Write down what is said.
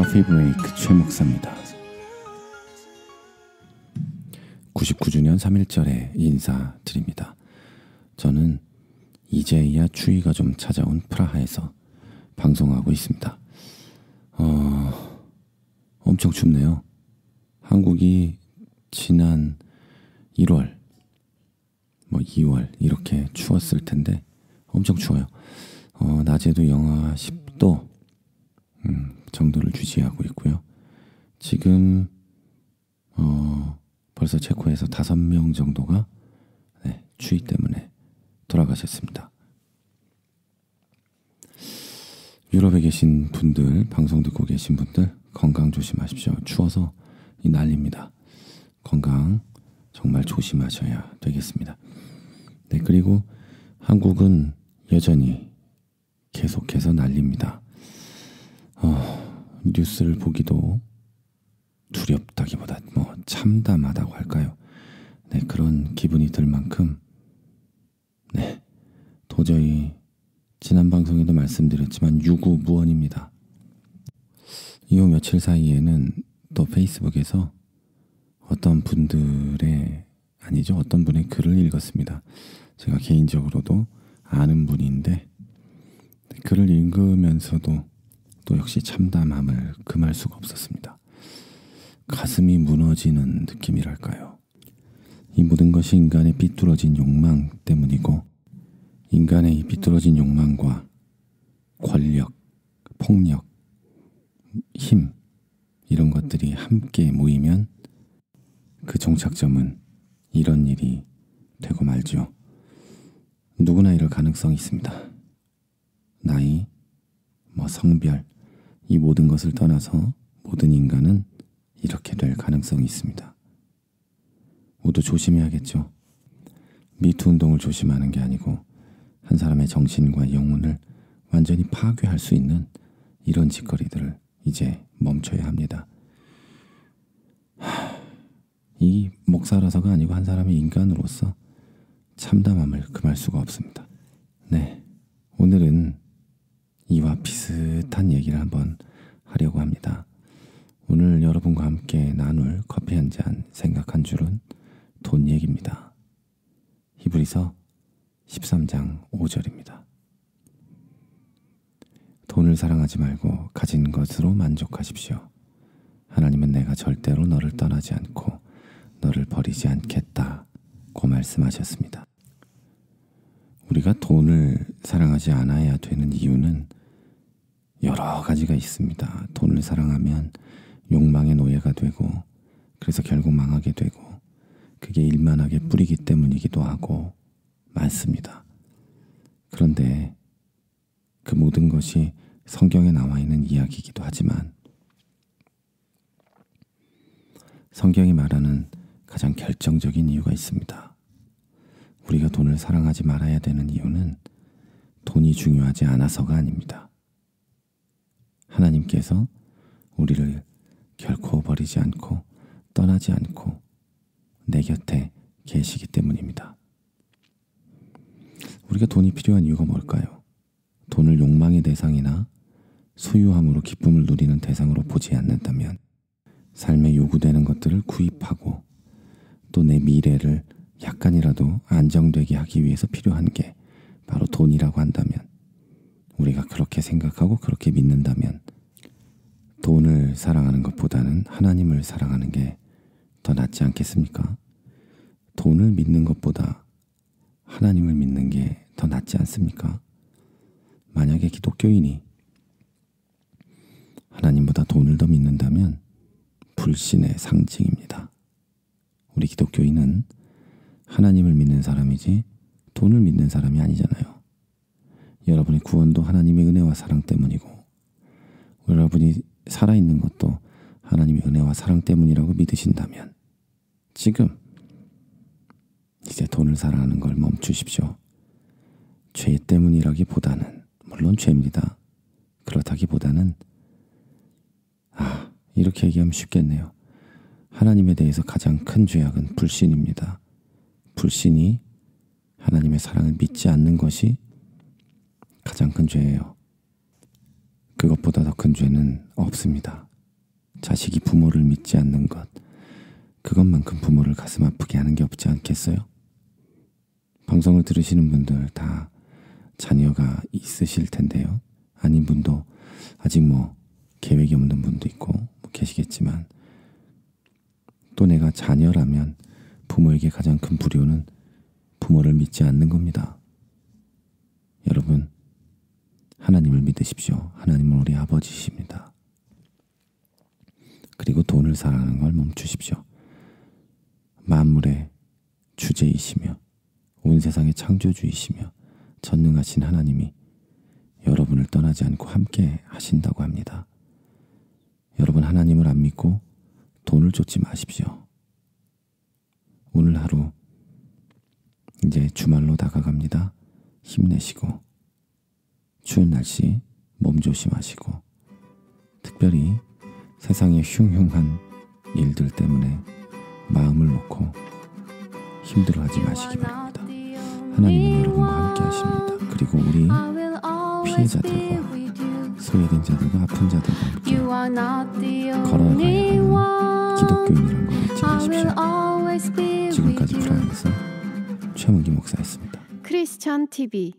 커피 브레이크 최 목사입니다. 99주년 3일절에 인사드립니다. 저는 이제야 추위가 좀 찾아온 프라하에서 방송하고 있습니다. 어, 엄청 춥네요. 한국이 지난 1월, 뭐 2월 이렇게 추웠을 텐데 엄청 추워요. 어, 낮에도 영하 10도 음, 정도를 유지하고 있고요. 지금 어, 벌써 체코에서 다섯 명 정도가 네, 추위 때문에 돌아가셨습니다. 유럽에 계신 분들, 방송 듣고 계신 분들 건강 조심하십시오. 추워서 이 난립니다. 건강 정말 조심하셔야 되겠습니다. 네, 그리고 한국은 여전히 계속해서 난립니다. 어, 뉴스를 보기도 두렵다기보다 뭐 참담하다고 할까요? 네, 그런 기분이 들 만큼 네, 도저히 지난 방송에도 말씀드렸지만 유구무원입니다. 이후 며칠 사이에는 또 페이스북에서 어떤 분들의 아니죠 어떤 분의 글을 읽었습니다. 제가 개인적으로도 아는 분인데 글을 읽으면서도 또 역시 참담함을 금할 수가 없었습니다. 가슴이 무너지는 느낌이랄까요. 이 모든 것이 인간의 삐뚤어진 욕망 때문이고 인간의 이 삐뚤어진 욕망과 권력, 폭력, 힘 이런 것들이 함께 모이면 그 종착점은 이런 일이 되고 말죠. 누구나 이럴 가능성이 있습니다. 나이, 뭐 성별, 이 모든 것을 떠나서 모든 인간은 이렇게 될 가능성이 있습니다. 모두 조심해야겠죠. 미투 운동을 조심하는 게 아니고 한 사람의 정신과 영혼을 완전히 파괴할 수 있는 이런 짓거리들을 이제 멈춰야 합니다. 하, 이 목사라서가 아니고 한 사람의 인간으로서 참담함을 금할 수가 없습니다. 네. 오늘은 이와 비슷한 얘기를 한번 하려고 합니다. 오늘 여러분과 함께 나눌 커피 한 잔 생각 한 줄은 돈 얘기입니다. 히브리서 13장 5절입니다. 돈을 사랑하지 말고 가진 것으로 만족하십시오. 하나님은 내가 절대로 너를 떠나지 않고 너를 버리지 않겠다고 말씀하셨습니다. 우리가 돈을 사랑하지 않아야 되는 이유는 여러 가지가 있습니다. 돈을 사랑하면 욕망의 노예가 되고 그래서 결국 망하게 되고 그게 일만하게 뿌리기 때문이기도 하고 많습니다. 그런데 그 모든 것이 성경에 나와 있는 이야기이기도 하지만 성경이 말하는 가장 결정적인 이유가 있습니다. 우리가 돈을 사랑하지 말아야 되는 이유는 돈이 중요하지 않아서가 아닙니다. 하나님께서 우리를 결코 버리지 않고 떠나지 않고 내 곁에 계시기 때문입니다. 우리가 돈이 필요한 이유가 뭘까요? 돈을 욕망의 대상이나 소유함으로 기쁨을 누리는 대상으로 보지 않는다면 삶에 요구되는 것들을 구입하고 또 내 미래를 약간이라도 안정되게 하기 위해서 필요한 게 바로 돈이라고 한다면 우리가 그렇게 생각하고 그렇게 믿는다면 돈을 사랑하는 것보다는 하나님을 사랑하는 게 더 낫지 않겠습니까? 돈을 믿는 것보다 하나님을 믿는 게 더 낫지 않습니까? 만약에 기독교인이 하나님보다 돈을 더 믿는다면 불신의 상징입니다. 우리 기독교인은 하나님을 믿는 사람이지 돈을 믿는 사람이 아니잖아요. 여러분의 구원도 하나님의 은혜와 사랑 때문이고 여러분이 살아있는 것도 하나님의 은혜와 사랑 때문이라고 믿으신다면 지금 이제 돈을 사랑하는 걸 멈추십시오. 죄 때문이라기보다는 물론 죄입니다. 그렇다기보다는 아 이렇게 얘기하면 쉽겠네요. 하나님에 대해서 가장 큰 죄악은 불신입니다. 불신이 하나님의 사랑을 믿지 않는 것이 가장 큰 죄예요. 그것보다 더 큰 죄는 없습니다. 자식이 부모를 믿지 않는 것, 그것만큼 부모를 가슴 아프게 하는 게 없지 않겠어요? 방송을 들으시는 분들 다 자녀가 있으실 텐데요. 아닌 분도 아직 뭐 계획이 없는 분도 있고 뭐 계시겠지만 또 내가 자녀라면 부모에게 가장 큰 불효는 부모를 믿지 않는 겁니다. 여러분, 하나님을 믿으십시오. 하나님은 우리 아버지십니다. 그리고 돈을 사랑하는 걸 멈추십시오. 만물의 주제이시며 온 세상의 창조주이시며 전능하신 하나님이 여러분을 떠나지 않고 함께 하신다고 합니다. 여러분 하나님을 안 믿고 돈을 쫓지 마십시오. 오늘 하루 이제 주말로 다가갑니다. 힘내시고 추운 날씨 몸 조심하시고 특별히 세상의 흉흉한 일들 때문에 마음을 놓고 힘들어하지 마시기 바랍니다. 하나님은 여러분과 함께 하십니다. 그리고 우리 피해자들과 소외된 자들과 아픈 자들과 함께 걸어가야 하는 기독교인이라는 걸 잊지 마십시오. 지금까지 프라임에서 최문기 목사였습니다. 크리스찬 TV